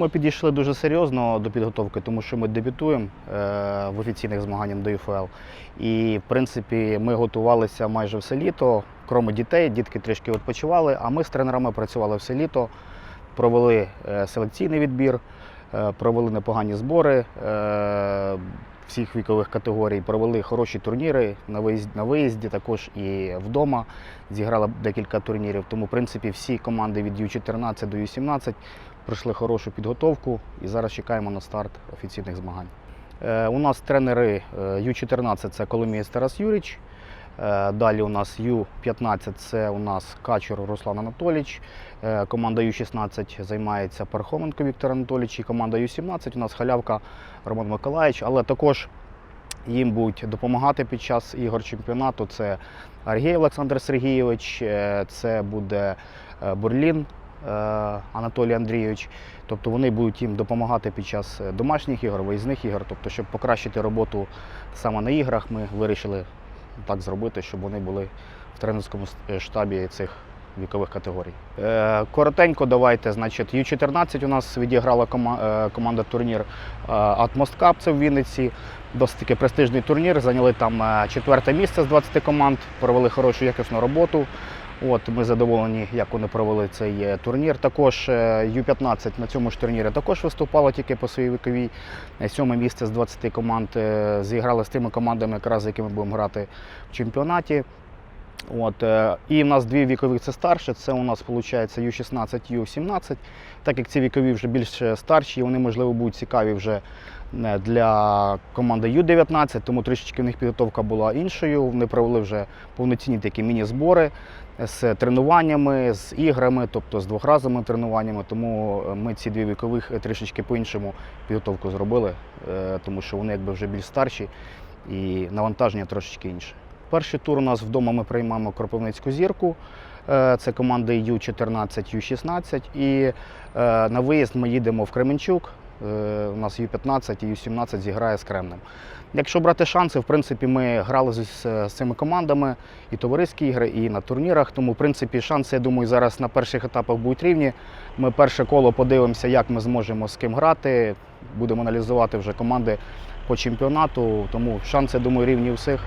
ми підійшли дуже серйозно до підготовки, тому що ми дебютуємо е, в офіційних змаганнях до ЮФЛ. І, в принципі, ми готувалися майже все літо, крім дітей, дітки трішки відпочивали, а ми з тренерами працювали все літо, провели е, селекційний відбір, е, провели непогані збори всіх вікових категорій, провели хороші турніри на виїзді, на виїзді також і вдома. Зіграли декілька турнірів. Тому, в принципі, всі команди від Ю-14 до Ю-17 пройшли хорошу підготовку і зараз чекаємо на старт офіційних змагань. Е, У нас тренери е, Ю-14 це Коломієць Тарас Юріч. Е, Далі у нас Ю-15 це у нас Качур Руслан Анатолійович. Е, Команда Ю-16 займається Пархоменко Віктор Анатолійович. І команда Ю-17 у нас Халявка Роман Миколаївич. Але також їм будуть допомагати під час ігор чемпіонату. Це Аргєєв Олександр Сергійович, е, це буде Бурлін Анатолій Андрійович. Тобто вони будуть їм допомагати під час домашніх ігор, виїзних ігор. Тобто, щоб покращити роботу саме на іграх, ми вирішили так зробити, щоб вони були в тренерському штабі цих вікових категорій. Е, Коротенько давайте, значить, Ю-14 у нас відіграла е, команда турнір е, Cup, це в Вінниці. Досить таки престижний турнір. Зайняли там е, четверте місце з 20 команд, провели хорошу якісну роботу. От ми задоволені, як вони провели цей е, турнір. Також е, Ю-15 на цьому ж турнірі також виступало тільки по своїй віковій. Е, Сьоме місце з 20 команд зіграли з тими командами, якраз з якими будемо грати в чемпіонаті. От, е, і в нас дві вікові це старше. Це у нас виходить Ю-16, Ю-17. Так як ці вікові вже більш старші, вони, можливо, будуть цікаві вже е, для команди Ю-19, тому трішечки в них підготовка була іншою. Вони провели вже повноцінні такі міні-збори з тренуваннями, з іграми, тобто з двохразовими тренуваннями. Тому е, ми ці дві вікових трішечки по-іншому підготовку зробили, е, тому що вони якби вже більш старші і навантаження трошечки інше. Перший тур у нас вдома ми приймаємо Кропивницьку зірку. Е, Це команди Ю-14, Ю-16. І е, на виїзд ми їдемо в Кременчук. Е, У нас Ю-15 і Ю-17 зіграє з Кремнем. Якщо брати шанси, в принципі, ми грали з, з цими командами і товариські ігри, і на турнірах. Тому, в принципі, шанси, я думаю, зараз на перших етапах будуть рівні. Ми перше коло подивимося, як ми зможемо з ким грати. Будемо аналізувати вже команди по чемпіонату. Тому шанси, я думаю, рівні всіх.